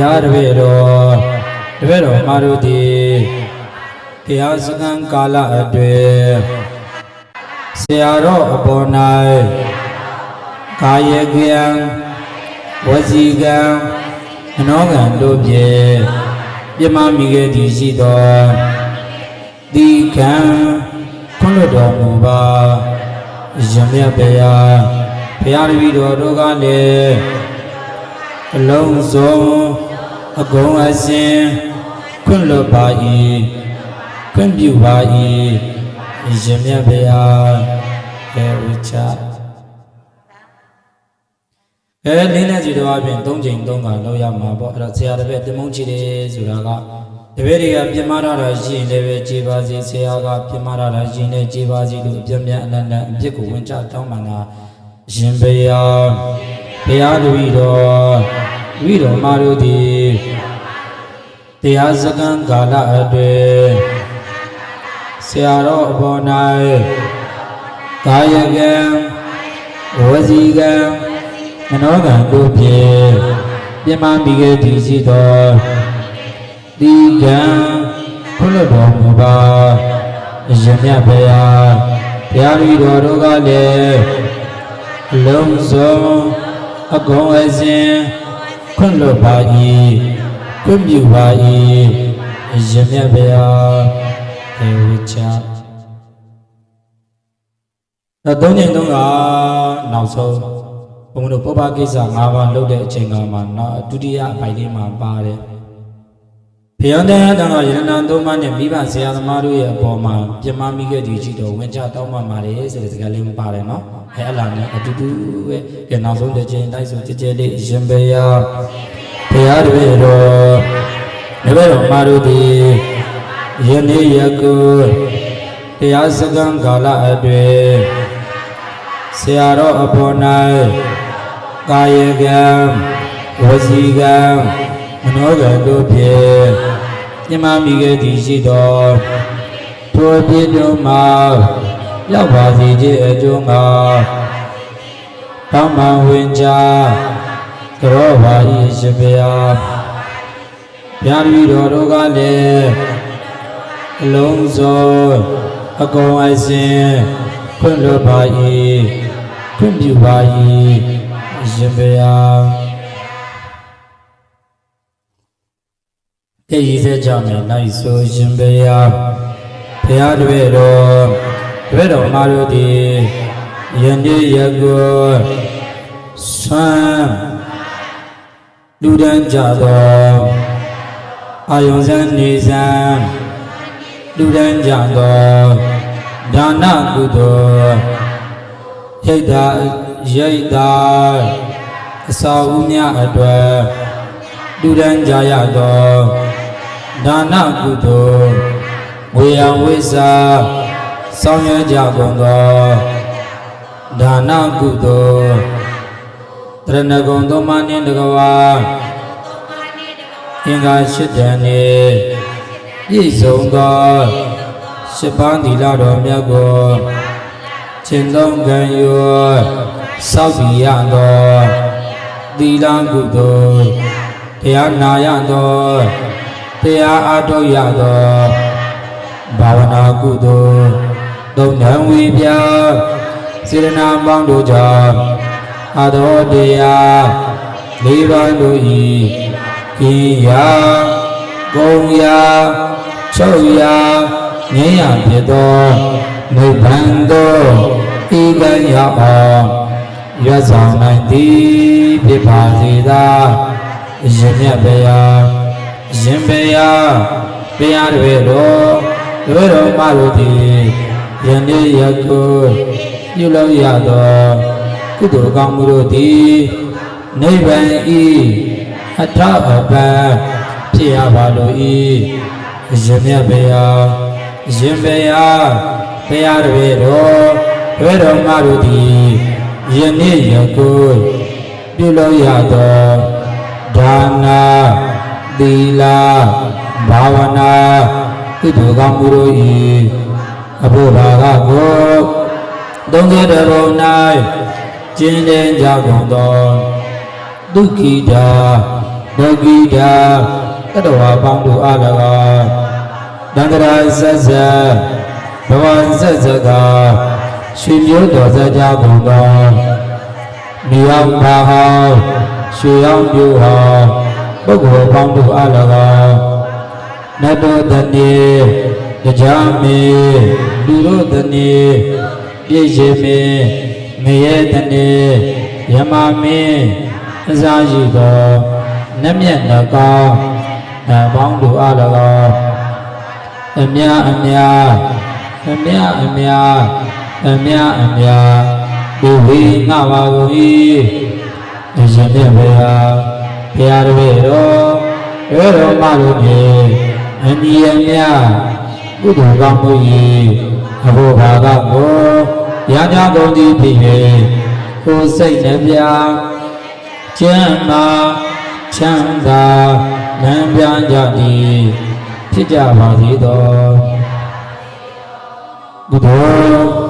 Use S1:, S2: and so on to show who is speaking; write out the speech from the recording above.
S1: ရားတပည့်တော်တပည့်တော်မာတို့သည်တရားစခန်းကာလအတွင်းဆရာတော်အပေါ်၌ကာယကံဝစီကံအနောကံတို့ဖြင့်ပြမမိခဲ့သည်ရှိသောဒီကံခွင့်လွှတ်တော်မူပါယမရပေယဘုရားတပည့်တော်တို့ကလည်းအလုံးစုံ အကုန်အစင်ခွင့်လွှတ်ပါ၏ခွင့်ပြုပါ၏ယမရပေယေဝိချအဲလင်းတဲ့စီတော်အပြင်၃ချိန်၃ခါလောက်ရမှာပေါ့အဲ့တော့ဆရာတပည့်တင်မုန်းချီတယ်ဆိုတာကတပည့်တွေကပြင်မာရတာရှိရင်လည်းပဲခြေပါစီဆရာကပြင်မာရတာရှိရင်လည်းခြေပါစီလို့အပြင်းပြင်းအနန္တအပြစ်ကိုဝင်ချတောင်းပန်တာရှင်ဘုရားဘုရားလူကြီးတော်ဝိတော်မာတို့သည် တရားစကံကာလအတွင်းဆရာတော်အပေါ်၌ကာယကံဝစီကံမနောကံတို့ဖြင့်ပြမမိခဲ့သည်ရှိသောဒီကံခွင့်လွှတ်တော်မူပါအရှင်မြတ်ဘုရားဘုရားလူတော်တို့ကလည်းအလုံးစုံအကုန်အစင်ခွင့်လွှတ်ပါ၏ ခွင့်ပြုပါ၏အရှင်မြတ်ဘုရားေဝိချတော့သုံးချိန်သုံးကနောက်ဆုံးဘုံတို့ပုပ္ပကိစ္စ၅ပါးလုပ်တဲ့အချိန်ကမှနောက်ဒုတိယအပိုင်းလေးမှာပါတယ်ဖျောင်းတဲ့တန်ခါရတနာသုံးပါးနဲ့မိဘဆရာသမားတို့ရဲ့အပေါ်မှာပြမမိခဲ့သည်ကြည့်တော့ဝင်ချတောင်းမှပါတယ်ဆိုတဲ့စကားလေးမပါတယ်နော်အဲအလားနဲ့အတူတူပဲကဲနောက်ဆုံးတစ်ချိန်တိုက်ဆိုကြကြလေးရှင်ဘုရား ဘုရားတပည့်တော်တပည့်တော်မာတို့သည်ယနေ့ယခုတရားစကံကာလအတွင်းဆရာတော်အပေါ်၌ကာယကံဝစီကံမနောကံတို့ဖြင့်ညမမိခဲ့သည်ရှိသောထိုပြည့်တို့မှာရောက်ပါစေခြင်းအကျိုးငါတောင်းပန်ဝင်ကြ ကြောပါ၏ရှင်ဘုရားဗျာဒီတော်တို့ကလည်းအလုံးစုံအကုန်အစင်ခွင့်လွှတ်ပါ၏ခွင့်ပြုပါ၏ရှင်ဘုရားတည်ရည်စေကြမယ်နိုင်ဆိုရှင်ဘုရားဘုရားတပည့်တော်တပည့်တော်မာတို့သည်ယနေ့ယခုဆွမ်း လူတန်းကြသောအာယုံစံနေစံလူတန်းကြသောဒါနကုသိုလ်ရိတ်တာရိတ်တာအစာဥများအတွက်လူတန်းကြရသောဒါနကုသိုလ်ဝေယဝိစာဆောင်ရွက်ကြကုန်သောဒါနကုသိုလ်တ ရဏဂုံသုံးပါးနှင့်တကဝါအင်္ဂါရှိတန်နှင့်ပြည့်စုံသောရှစ်ပါးသီလတော်မြတ်ကိုကျင့်သုံးခံယူစောင့်တည်ရသောသီလကုသိုလ်တရားနာရသောတရားအားထုတ်ရသောဘာဝနာကုသိုလ်သုံးထံဝီပြစေရနာပေါင်းတို့ကြောင့် အာသောတရားလေးပါးတို့ဤကိယာကုံယာချုပ်ယာငြိမ်းရဖြစ်သောနိဗ္ဗာန်သို့ဤကံရအောင်ရွတ်ဆောင်နိုင်သည်ဖြစ်ပါစေသာရှင်မြတ်ဗျာရှင်ဗျာဘုရားတွေတော်တို့တော်မတို့သည်ယနေ့ယခုပြုလုပ်ရသော ကုသိုလ်ကောင်းမှုတို့သည်နိဗ္ဗာန်ဤအထအပံဖြစ်ရပါလို၏ရှင်မြတ်ဗျာရှင်ဘုရားဘုရားတပည့်တော်ဘယ်တော်မှတို့သည်ယနေ့ယခုပြုလို့ရသောဒါနာသီလဘာဝနာကုသိုလ်ကောင်းမှုတို့၏အဖို့ဘာကကိုသုံးရတဲ့ဘုံ၌ ကျင်းတဲ့ကြကုန်သောဒုက္ခိတာလောကီတာတတဝါပေါင်းတို့အား၎င်းတန္တရာဆက်ဆက်ဘဝဆက်ဆက်ကရွှေမျိုးတော်စကြကုန်သောမြေအောင်ပါဟောင်းရွှေအောင်ပြူဟောင်းပုဂ္ဂိုလ်ပေါင်းတို့အား၎င်းနတ်တော်တည်းတရားမီလူတို့တည်းပြည့်ရှင်မ င်းငရဲတည်းယမမင်းအစာရှိသောနတ်မြတ်နှကောင်းနတ်ပေါင်းတို့အား၎င်းအမြအမြအမြအမြအမြအမြဒီဝိငါပါကုန်၏အရှင်မြတ်ဘုရားဘုရားတပည့်တော်ရွယ်တော်မတို့ဖြင့်အန္တိယမြကုသိုလ်ကောင်းမှု၏အဘိဘာကကို ရာဇကုန်သည်ဖြစ်၍ကိုယ်စိတ်နှပြကျမ်းမာချမ်းသာလမ်းပြကြသည်ဖြစ်ကြပါစေသောကုသို